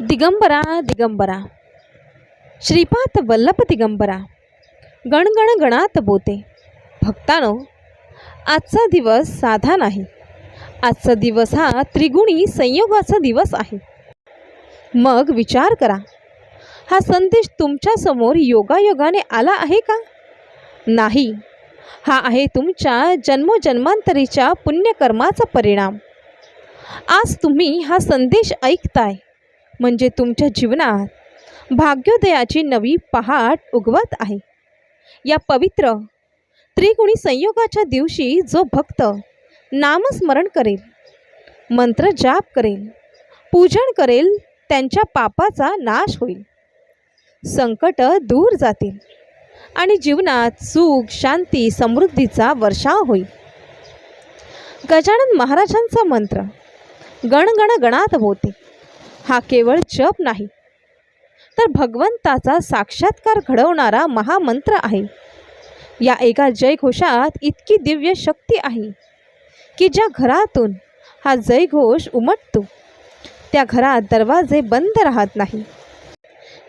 दिगंबरा दिगंबरा. श्रीपाद वल्लभ दिगंबरा. गणगण गणात बोते. भक्तानो आजचा दिवस साधा नाही. आजचा दिवस हा त्रिगुणी संयोगाचा दिवस आहे. मग विचार करा. हा संदेश तुमच्यासमोर योगायोगाने आला आहे का? नाही. हा आहे तुमच्या जन्मजन्मांतरीच्या पुण्यकर्माचा परिणाम. आज तुम्ही हा संदेश ऐकताय. म्हणजे तुमच्या जीवनात भाग्योदयाची नवी पहाट उगवत आहे. या पवित्र त्रिगुणी संयोगाच्या दिवशी जो भक्त नामस्मरण करेल मंत्र जाप करेल पूजन करेल त्यांच्या पापाचा नाश होईल. संकट दूर जातील आणि जीवनात सुख शांती समृद्धीचा वर्षाव होईल. गजानन महाराजांचा मंत्र गणगण गणात होते. हा केवळ जप नाही. तर भगवंताचा साक्षात्कार घडवणारा महामंत्र आहे. या एका जयघोषात इतकी दिव्य शक्ती आहे की ज्या घरातून हा जयघोष उमटतो त्या घरात दरवाजे बंद राहत नाही.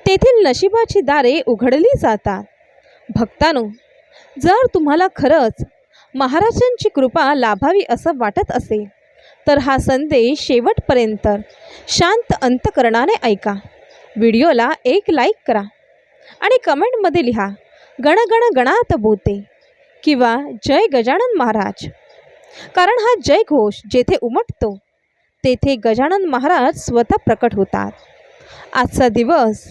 तेथील नशिबाची दारे उघडली जातात. भक्तानो जर तुम्हाला खरंच महाराजांची कृपा लाभावी असं वाटत असेल तर हा संदेश शेवटपर्यंत शांत अंतकरणाने ऐका. व्हिडिओला एक लाईक करा आणि कमेंटमध्ये लिहा गणगण गणात बोते किंवा जय गजानन महाराज कारण हा जय घोष जेथे उमटतो तेथे गजानन महाराज स्वतः प्रकट होतात. आजचा दिवस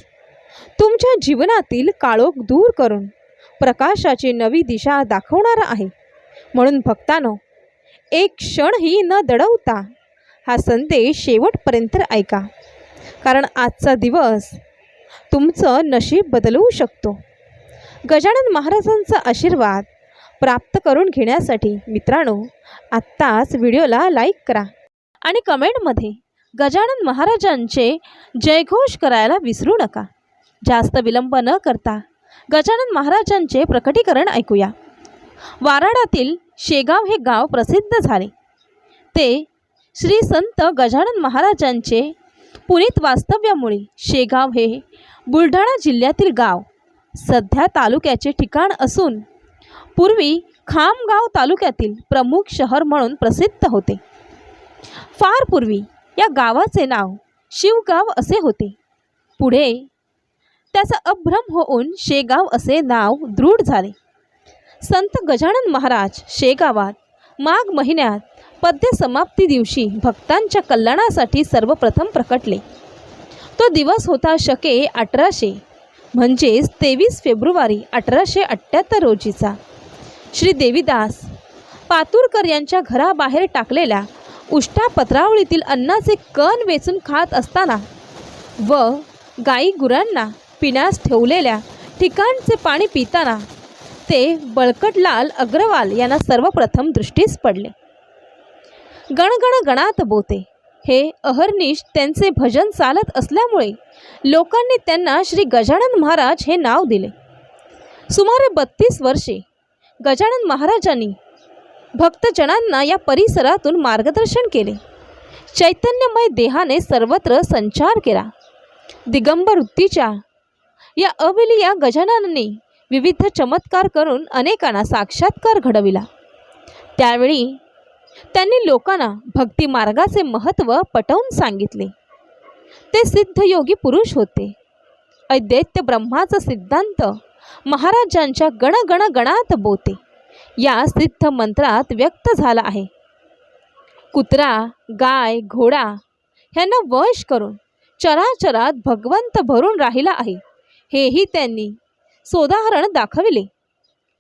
तुमच्या जीवनातील काळोख दूर करून प्रकाशाची नवी दिशा दाखवणारा आहे. म्हणून भक्तानो एक क्षणही न दडवता हा संदेश शेवटपर्यंत ऐका. कारण आजचा दिवस तुमचं नशीब बदलवू शकतो. गजानन महाराजांचा आशीर्वाद प्राप्त करून घेण्यासाठी मित्रांनो आत्ताच व्हिडिओला लाईक करा आणि कमेंटमध्ये गजानन महाराजांचे जयघोष करायला विसरू नका. जास्त विलंब न करता गजानन महाराजांचे प्रकटीकरण ऐकूया. वाराडातील शेगाव हे गाव प्रसिद्ध झाले. ते श्री संत गजानन महाराजांचे पुरीत वास्तव्यामुळे शेगाव हे बुलढाणा जिल्ह्यातील गाव सध्या तालुक्याचे ठिकाण असून पूर्वी खामगाव तालुक्यातील प्रमुख शहर म्हणून प्रसिद्ध होते. फार पूर्वी या गावाचे नाव शिवगाव असे होते. पुढे त्याचा अभ्रम होऊन शेगाव असे नाव दृढ झाले. संत गजानन महाराज शेगावात. माघ महिन्यात पद्य समाप्ती दिवशी भक्तांच्या कल्याणासाठी सर्वप्रथम प्रकटले. तो दिवस होता शके अठराशे म्हणजेच तेवीस फेब्रुवारी अठराशे अठ्ठ्याहत्तर रोजीचा. श्री देवीदास पातुरकर यांच्या घराबाहेर टाकलेल्या उष्टा पत्रावळीतील अन्नाचे कण वेचून खात असताना व गाई गुरांना पिण्यास ठेवलेल्या ठिकाणचे पाणी पिताना ते बळकटलाल अग्रवाल यांना सर्वप्रथम दृष्टीस पडले. गणगण गणात बोते. हे अहर्निश त्यांचे भजन चालत असल्यामुळे लोकांनी त्यांना श्री गजानन महाराज हे नाव दिले. सुमारे बत्तीस वर्षे गजानन महाराजांनी भक्तजनांना या परिसरातून मार्गदर्शन केले. चैतन्यमय देहाने सर्वत्र संचार केला. दिगंबर वृत्तीच्या या अविलिया गजाननाने विविध चमत्कार करून अनेकांना साक्षात्कार घडविला. त्यावेळी त्यांनी लोकांना भक्ती मार्गाचे महत्त्व पटवून सांगितले. ते सिद्धयोगी पुरुष होते. अद्वैत्य ब्रह्माचा सिद्धांत महाराजांच्या गणगण गणात बोते. या सिद्ध मंत्रात व्यक्त झाला आहे. कुत्रा गाय घोडा ह्यांना वश करून चराचरात भगवंत भरून राहिला आहे. हेही त्यांनी सोदाहरण दाखविले.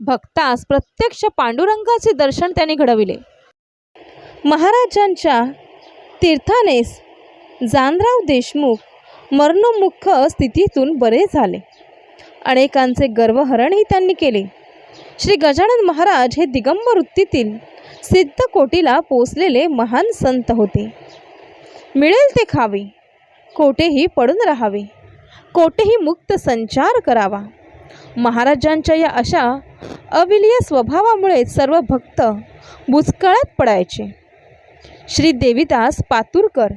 भक्तास प्रत्यक्ष पांडुरंगाचे दर्शन त्यांनी घडविले. महाराजांच्या तीर्थानेस जानराव देशमुख मरणोमुख स्थितीतून बरे झाले. अनेकांचे गर्वहरणही त्यांनी केले. श्री गजानन महाराज हे दिगंबर वृत्तीतील सिद्ध कोटीला पोचलेले महान संत होते. मिळेल ते खावे कोठेही पडून राहावे कोठेही मुक्त संचार करावा. महाराजांच्या या अशा अविलीय स्वभावामुळे सर्व भक्त बुचकळ्यात पडायचे. श्री देवीदास पातुरकर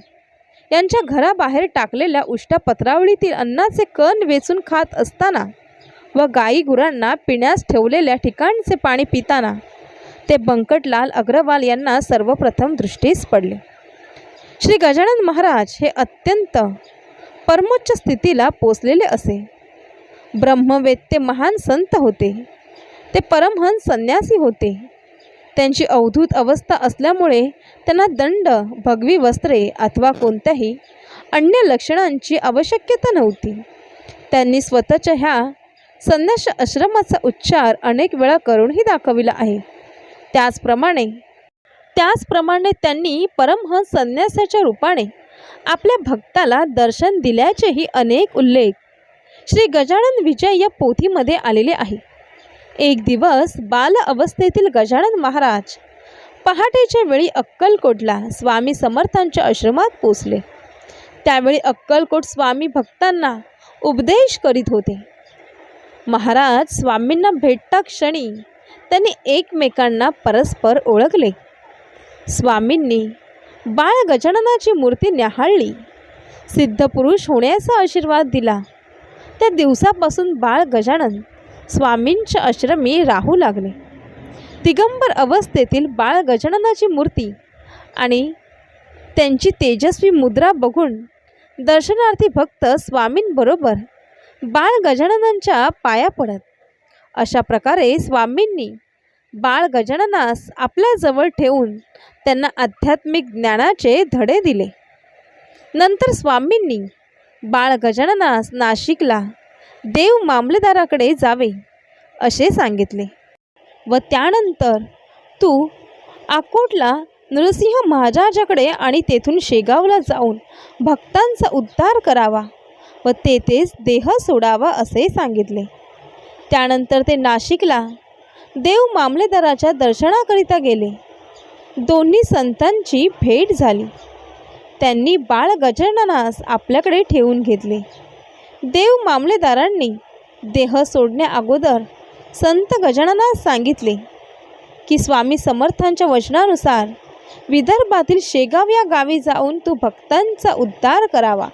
यांच्या घराबाहेर टाकलेल्या उष्टा पत्रावळीतील अन्नाचे कण वेचून खात असताना व गाई गुरांना पिण्यास ठेवलेल्या ठिकाणचे पाणी पिताना ते बंकटलाल अग्रवाल यांना सर्वप्रथम दृष्टीस पडले. श्री गजानन महाराज हे अत्यंत परमोच्च स्थितीला पोचलेले असे. ब्रह्मवेत्ते महान संत होते. ते परमहंस संन्यासी होते. त्यांची अवधूत अवस्था असल्यामुळे त्यांना दंड भगवी वस्त्रे अथवा कोणत्याही अन्य लक्षणांची आवश्यकता नव्हती. त्यांनी स्वतःच्या ह्या संन्यास आश्रमाचा उच्चार अनेक वेळा करूनही दाखविला आहे. त्याचप्रमाणे त्याचप्रमाणे त्यांनी परमहंस संन्यासाच्या रूपाने आपल्या भक्ताला दर्शन दिल्याचेही अनेक उल्लेख श्री गजानन विजय या पोथीमध्ये आलेले आहे. एक दिवस बाल अवस्थेतील गजानन महाराज पहाटेच्या वेळी अक्कलकोटला स्वामी समर्थांच्या आश्रमात पोचले. त्यावेळी अक्कलकोट स्वामी भक्तांना उपदेश करीत होते. महाराज स्वामींना भेटता क्षणी त्यांनी एकमेकांना परस्पर ओळखले. स्वामींनी बाळ गजाननाची मूर्ती न्याहाळली. सिद्धपुरुष होण्याचा आशीर्वाद दिला. त्या दिवसापासून बाळ गजानन स्वामींच्या आश्रमी राहू लागले. दिगंबर अवस्थेतील बाळ गजाननाची मूर्ती आणि त्यांची तेजस्वी मुद्रा बघून दर्शनार्थी भक्त स्वामींबरोबर बाळ गजाननांच्या पाया पडत. अशा प्रकारे स्वामींनी बाळ गजाननास आपल्याजवळ ठेवून त्यांना आध्यात्मिक ज्ञानाचे धडे दिले. नंतर स्वामींनी बाळ गजाननास नाशिकला देव मामलेदाराकडे जावे असे सांगितले. व त्यानंतर तू आकोटला नृसिंह महाराजाकडे आणि तेथून शेगावला जाऊन भक्तांचा उद्धार करावा व तेथेच देह सोडावा असे सांगितले. त्यानंतर ते नाशिकला देव मामलेदाराच्या दर्शनाकरिता गेले. दोन्ही संतांची भेट झाली. त्यांनी बाळ गजाननास आपल्याकडे ठेवून घेतले. देव मामलेदारांनी देह सोडण्या अगोदर संत गजाननास सांगितले की स्वामी समर्थांच्या वचनानुसार विदर्भातील शेगाव या गावी जाऊन तू भक्तांचा उद्धार करावा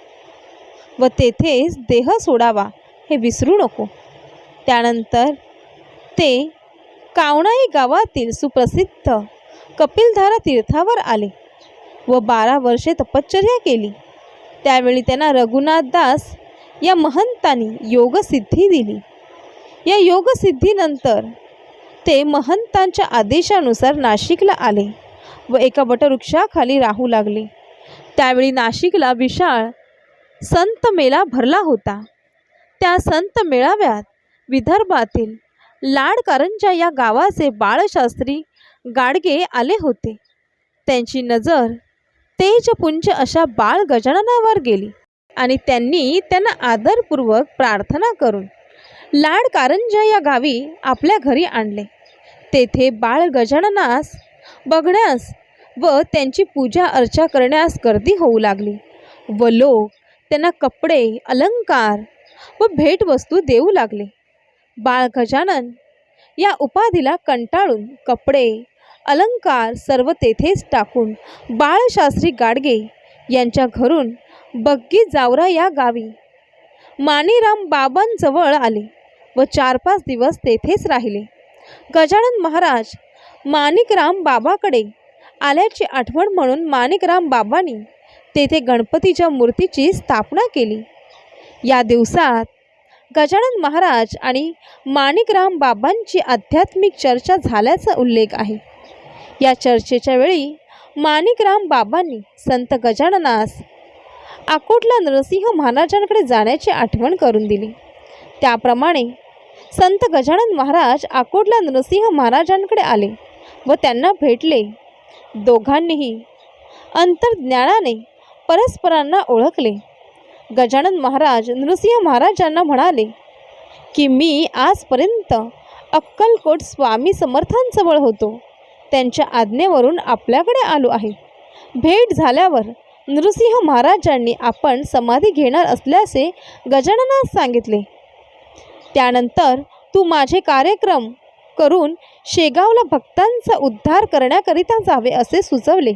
व तेथेच देह सोडावा हे विसरू नको त्यानंतर ते कावणाई गावातील सुप्रसिद्ध कपिलधारा तीर्थावर आले. व बारा वर्षे तपश्चर्या केली. त्यावेळी त्यांना रघुनाथ दास या महंतांनी योगसिद्धी दिली. या योगसिद्धीनंतर ते महंतांच्या आदेशानुसार नाशिकला आले व एका वटवृक्षाखाली राहू लागले. त्यावेळी नाशिकला विशाळ संत मेळा भरला होता. त्या संत मेळाव्यात विदर्भातील लाडकारंजा या गावाचे बाळशास्त्री गाडगे आले होते. त्यांची नजर तेजपुंज अशा बाळ गजाननावर गेली. आणि त्यांनी त्यांना आदरपूर्वक प्रार्थना करून लाड कारंजा या गावी आपल्या घरी आणले. तेथे बाळ गजाननास बघण्यास व त्यांची पूजा अर्चा करण्यास गर्दी होऊ लागली व लोक त्यांना कपडे अलंकार व भेटवस्तू देऊ लागले. बाळ गजानन या उपाधीला कंटाळून कपडे अलंकार सर्व तेथेच टाकून बाळशास्त्री गाडगे यांच्या घरून बग्गी जावरा या गावी. मानेराम बाबांजवळ आले व चार पाच दिवस तेथेच राहिले. गजानन महाराज माणिकराम बाबाकडे आल्याची आठवण म्हणून माणिकराम बाबांनी तेथे गणपतीच्या मूर्तीची स्थापना केली. या दिवसात गजानन महाराज आणि माणिकराम बाबांची आध्यात्मिक चर्चा झाल्याचा उल्लेख आहे. या चर्चेच्या वेळी माणिकराम बाबांनी संत गजाननास आकोटला नरसिंह महाराजांकडे जाण्याची आठवण करून दिली. त्याप्रमाणे संत गजानन महाराज अकोटला नरसिंह महाराजांकडे आले व त्यांना भेटले. दोघांनीही अंतर्ज्ञानाने परस्परांना ओळखले. गजानन महाराज नृसिंह महाराजांना म्हणाले की मी आजपर्यंत अक्कलकोट स्वामी समर्थांजवळ होतो. त्यांच्या आज्ञेवरून आपल्याकडे आलो आहे. भेट झाल्यावर नृसिंह महाराजांनी आपण समाधी घेणार असल्याचे गजाननास सांगितले. त्यानंतर तू माझे कार्यक्रम करून शेगावला भक्तांचा उद्धार करण्याकरिता जावे असे सुचवले.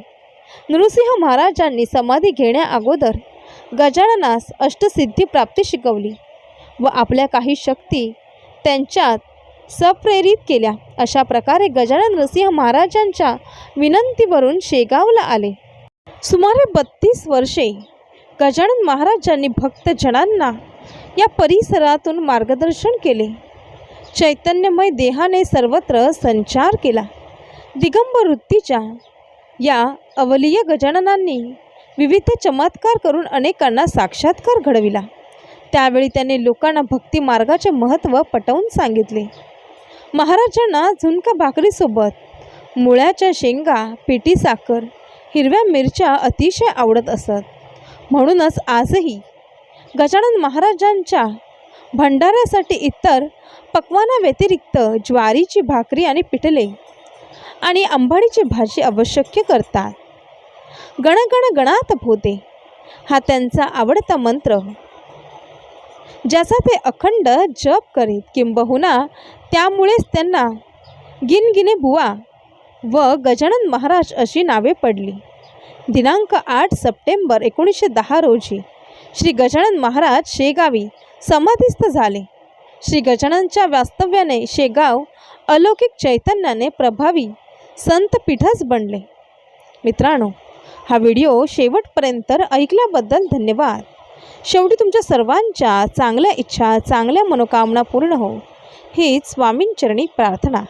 नृसिंह महाराजांनी समाधी घेण्याअगोदर गजाननास अष्टसिद्धी प्राप्ती शिकवली व आपल्या काही शक्ती त्यांच्यात सप्रेरित केल्या. अशा प्रकारे गजानन नरसिंह महाराजांच्या विनंतीवरून शेगावला आले. सुमारे बत्तीस वर्षे गजानन महाराजांनी भक्तजनांना या परिसरातून मार्गदर्शन केले. चैतन्यमय देहाने सर्वत्र संचार केला. दिगंबर वृत्तीच्या या अवलीय गजाननांनी विविध चमत्कार करून अनेकांना साक्षात्कार घडविला. त्यावेळी त्यांनी लोकांना भक्ती मार्गाचे महत्त्व पटवून सांगितले. महाराजांना झुणका भाकरीसोबत मुळ्याच्या शेंगा पिठी साखर हिरव्या मिरच्या अतिशय आवडत असत. म्हणूनच आजही गजानन महाराजांच्या भंडाऱ्यासाठी इतर पक्वानाव्यतिरिक्त ज्वारीची भाकरी आणि पिठले आणि आंबाडीची भाजी आवश्यक करतात. गणगण गणात भोते हा त्यांचा आवडता मंत्र. ज्याचा ते अखंड जप करीत किंबहुना त्यामुळेच त्यांना गिनगिने बुवा व गजानन महाराज अशी नावे पडली. दिनांक आठ सप्टेंबर एकोणीसशे दहा रोजी श्री गजानन महाराज शेगावी समाधीस्थ झाले. श्री गजाननच्या वास्तव्याने शेगाव अलौकिक चैतन्याने प्रभावी संतपीठच बनले. मित्रांनो हा व्हिडिओ शेवटपर्यंत ऐकल्याबद्दल धन्यवाद. शेवटी तुमच्या सर्वांच्या चांगल्या इच्छा चांगल्या मनोकामना पूर्ण हो. हीच स्वामींचरणी प्रार्थना.